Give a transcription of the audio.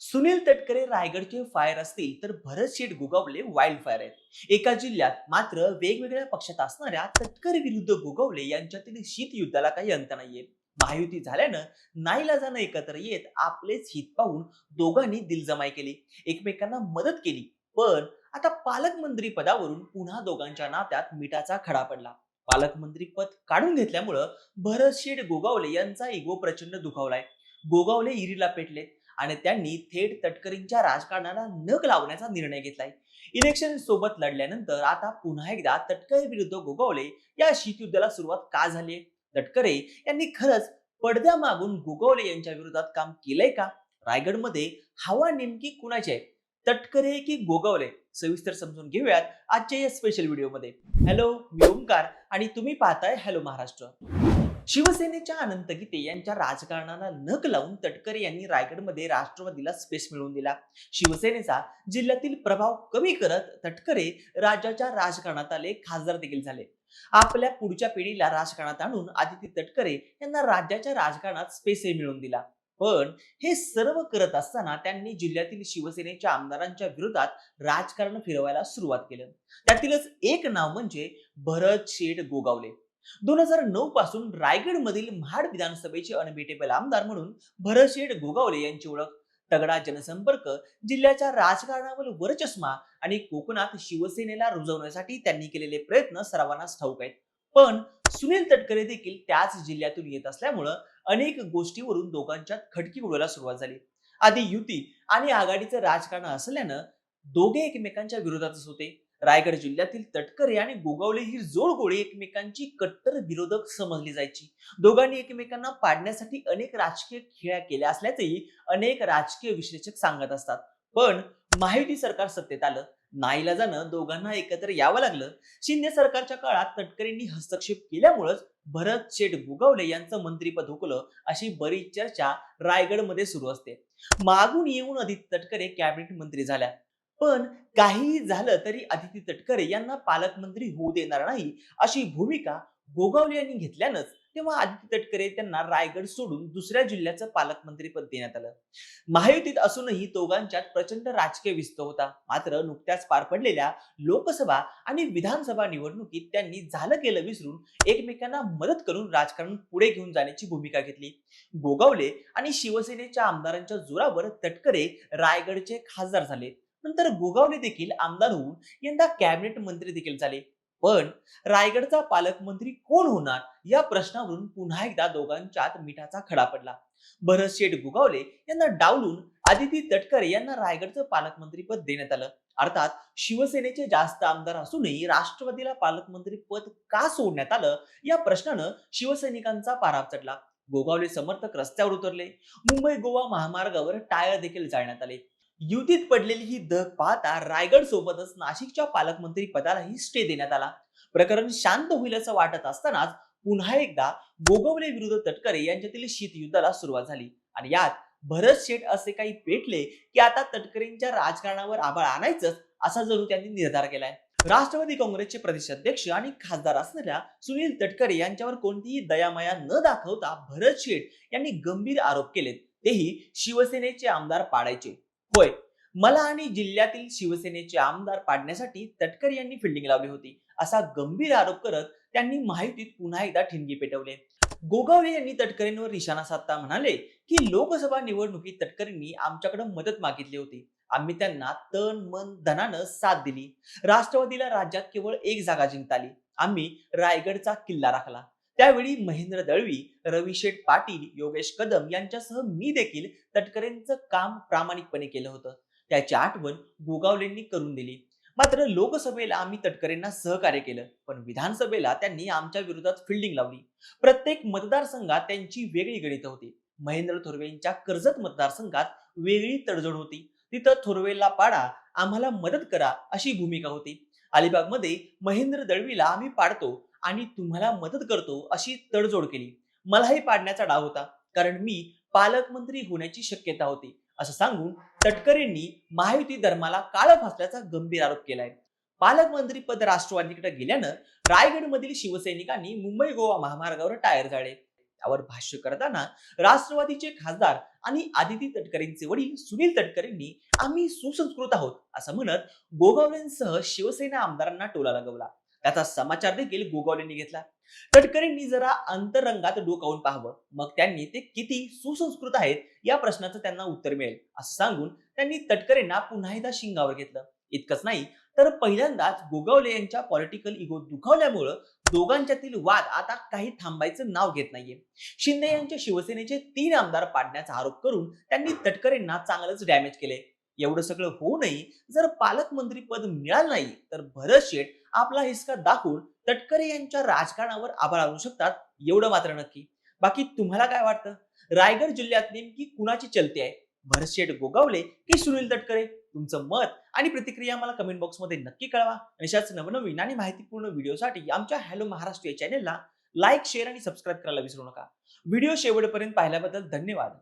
सुनील तटकरे रायगडचे फायर असतील तर भरत शेठ गोगावले वाईल्ड फायर आहेत. एका जिल्ह्यात मात्र वेगवेगळ्या पक्षात असणाऱ्या तटकरे विरुद्ध गोगावले यांच्यातील शीत युद्धाला काही अंत नाहीये. महायुती झाल्यानं नाईलाजानं एकत्र येत आपलेच हित पाहून दोघांनी दिलजमाई केली. एकमेकांना मदत केली. पण आता पालकमंत्री पदावरून पुन्हा दोघांच्या नात्यात मिठाचा खडा पडला. पालकमंत्री पद काढून घेतल्यामुळं भरत शेठ गोगावले यांचा इगो प्रचंड दुखावलाय. गोगावले इरीला पेटलेत. आणि त्यांनी थेट तटकरींच्या राजकारणाला नग लावण्याचा निर्णय घेतलाय. इलेक्शन सोबत लढल्यानंतर आता पुन्हा एकदा तटकरे विरुद्ध गोगावले या शीतयुद्धाला सुरुवात का झाली तटकरे यांनी खरंच पडद्या मागून गोगावले यांच्या विरोधात काम केलंय का? रायगडमध्ये हवा नेमकी कुणाची आहे? तटकरे की गोगावले? सविस्तर समजून घेऊयात आजच्या या स्पेशल व्हिडिओमध्ये हॅलो मी ओमकार आणि तुम्ही पाहताय हॅलो महाराष्ट्र. शिवसेनेच्या अनंत गीते यांच्या राजकारणाला नक लावून तटकरे यांनी रायगडमध्ये राष्ट्रवादीला स्पेस मिळवून दिला. शिवसेनेचा जिल्ह्यातील प्रभाव कमी करत तटकरे राज्याच्या राजकारणात आले खासदार देखील झाले. आपल्या पुढच्या पिढीला राजकारणात आणून आदिती तटकरे यांना राज्याच्या राजकारणात स्पेसही मिळवून दिला. पण हे सर्व करत असताना त्यांनी जिल्ह्यातील शिवसेनेच्या आमदारांच्या विरोधात राजकारण फिरवायला सुरुवात केलं. त्यातीलच एक नाव म्हणजे भरत शेठ गोगावले. दोन हजार नऊ पासून रायगड मधील महाड विधानसभेचे अनबिटेबल आमदार म्हणून भरशेठ गोगावले यांची ओळख. तगडा जनसंपर्क जिल्ह्याच्या राजकारणावर वरचष्मा आणि कोकणात शिवसेनेला रुजवण्यासाठी त्यांनी केलेले प्रयत्न सर्वांनाच ठाऊक आहेत. पण सुनील तटकरे देखील त्याच जिल्ह्यातून येत असल्यामुळं अनेक गोष्टीवरून दोघांच्यात खटकी उडवायला सुरुवात झाली. आधी युती आणि आघाडीचं राजकारण असल्यानं दोघे एकमेकांच्या विरोधातच होते. रायगड जिल्ह्यातील तटकरे आणि गोगावले ही जोडगोळी एकमेकांची कट्टर विरोधक समजली जायची. दोघांनी एकमेकांना पाडण्यासाठी अनेक राजकीय खेळ्या केल्या असल्याचेही अनेक राजकीय विश्लेषक सांगत असतात. पण महायुती सरकार सत्तेत आलं नाईला जाणं दोघांना एकत्र यावं लागलं शिंदे सरकारच्या काळात तटकरेंनी हस्तक्षेप केल्यामुळंच भरत शेठ गोगावले यांचं मंत्रीपद हुकलं अशी बरीच चर्चा रायगडमध्ये सुरू असते. मागून येऊन अधिक तटकरे कॅबिनेट मंत्री झाल्या. पण काहीही झालं तरी आदिती तटकरे यांना पालकमंत्री होऊ देणार नाही अशी भूमिका गोगावले यांनी घेतल्यानंच तेव्हा आदित्य तटकरे त्यांना रायगड सोडून दुसऱ्या जिल्ह्याचं पालकमंत्रीपद देण्यात आलं. महायुतीत असूनही दोघांच्यात प्रचंड राजकीय विस्त होता. मात्र नुकत्याच पार पडलेल्या लोकसभा आणि विधानसभा निवडणुकीत त्यांनी झालं केलं विसरून एकमेकांना मदत करून राजकारण पुढे घेऊन जाण्याची भूमिका घेतली. गोगावले आणि शिवसेनेच्या आमदारांच्या जोरावर तटकरे रायगडचे खासदार झाले. नंतर गोगावले देखील आमदार होऊन यंदा कॅबिनेट मंत्री देखील झाले. पण रायगडचा पालकमंत्री कोण होणार या प्रश्नावरून पुन्हा एकदा दोघांच्यात मिठाचा खडा पडला. भरत शेठ गोगावले यांना डावलून आदिती तटकरे यांना रायगडचं पालकमंत्री पद देण्यात आलं. अर्थात शिवसेनेचे जास्त आमदार असूनही राष्ट्रवादीला पालकमंत्री पद का सोडण्यात आलं या प्रश्नानं शिवसैनिकांचा पारा चढला. गोगावले समर्थक रस्त्यावर उतरले. मुंबई गोवा महामार्गावर टायर देखील जाळण्यात आले. युतीत पडलेली ही दग पाहता रायगड सोबतच नाशिकच्या पालकमंत्री पदालाही स्टे देण्यात आला. प्रकरण शांत होईल असं वाटत असतानाच पुन्हा एकदा गोगवले विरुद्ध तटकरे यांच्यातील शीतयुद्धाला सुरुवात झाली. आणि यात भरत शेठ असे काही पेटले की आता तटकरेंच्या राजकारणावर आभाळ आणायचंच असा जणू त्यांनी निर्धार केलाय. राष्ट्रवादी काँग्रेसचे प्रदेशाध्यक्ष आणि खासदार असणाऱ्या सुनील तटकरे यांच्यावर कोणतीही दयामया न दाखवता भरत शेठ यांनी गंभीर आरोप केलेत. तेही शिवसेनेचे आमदार पाडायचे. होय. मला आणि जिल्ह्यातील शिवसेनेचे आमदार पाडण्यासाठी तटकरे यांनी फिल्डिंग लावली होती. असा गंभीर आरोप करत त्यांनी माहितीत पुन्हा एकदा ठिणगी पेटवले. गोगावले यांनी तटकरेंवर निशाणा साधता म्हणाले की लोकसभा निवडणुकीत तटकरेंनी आमच्याकडे मदत मागितली होती. आम्ही त्यांना तन मन धनानं साथ दिली. राष्ट्रवादीला राज्यात केवळ एक जागा जिंकता आली. आम्ही रायगडचा किल्ला राखला. त्यावेळी महेंद्र दळवी रविशेठ पाटील योगेश कदम यांच्यासह मी देखील तटकरेंचं काम प्रामाणिकपणे केलं होतं. त्याची आठवण गोगावलेंनी करून दिली. मात्र लोकसभेला आम्ही तटकरेंना सहकार्य केलं पण विधानसभेला त्यांनी आमच्या विरोधात फिल्डिंग लावली. प्रत्येक मतदारसंघात त्यांची वेगळी गणित होती. महेंद्र थोरवेंच्या कर्जत मतदारसंघात वेगळी तडजोड होती. तिथं थोरवेला पाडा आम्हाला मदत करा अशी भूमिका होती. अलिबागमध्ये महेंद्र दळवीला आम्ही पाडतो आणि तुम्हाला मदत करतो अशी तडजोड केली. मलाही पाडण्याचा डाव होता कारण मी पालकमंत्री होण्याची शक्यता होती. असं सांगून तटकरेंनी महायुती धर्माला काळ फासल्याचा गंभीर आरोप केलाय. पालकमंत्री पद राष्ट्रवादीकडे गेल्यानं रायगडमधील शिवसैनिकांनी मुंबई गोवा महामार्गावर टायर जाळे. त्यावर भाष्य करताना राष्ट्रवादीचे खासदार आणि आदिती तटकरेंचे वडील सुनील तटकरेंनी आम्ही सुसंस्कृत आहोत असं म्हणत गोगावलेंसह शिवसेना आमदारांना टोला लगवला. त्याचा समाचार देखील गोगावलेंनी घेतला. तटकरेंनी जरा अंतरंगात डोकावून पाहावं. मग त्यांनी ते किती सुसंस्कृत आहेत या प्रश्नाचं त्यांना उत्तर मिळेल असं सांगून त्यांनी तटकरेंना पुन्हा एकदा शिंगावर घेतलं. इतकंच नाही तर पहिल्यांदाच गोगावले यांच्या पॉलिटिकल इगो दुखावल्यामुळं दोघांच्यातील वाद आता काही थांबायचं नाव घेत नाहीये. शिंदे यांच्या शिवसेनेचे तीन आमदार पाडण्याचा आरोप करून त्यांनी तटकरेंना चांगलंच डॅमेज केले एवढं सगळं होऊनही जर पालकमंत्री पद मिळालं नाही तर भरत शेठ आपला हिसका दाखवून तटकरे यांच्या राजकारणावर आभार आणू शकतात एवढं मात्र नक्की. बाकी तुम्हाला काय वाटतं? रायगड जिल्ह्यात नेमकी कुणाची चलती आहे? भरशेट गोगावले की सुनील तटकरे? तुमचं मत आणि प्रतिक्रिया मला कमेंट बॉक्समध्ये नक्की कळवा. आणि अशाच नवनवीन आणि माहितीपूर्ण व्हिडिओसाठी आमच्या हॅलो महाराष्ट्र या चॅनेलला लाईक शेअर आणि सबस्क्राईब करायला विसरू नका. व्हिडिओ शेवटपर्यंत पाहिल्याबद्दल धन्यवाद.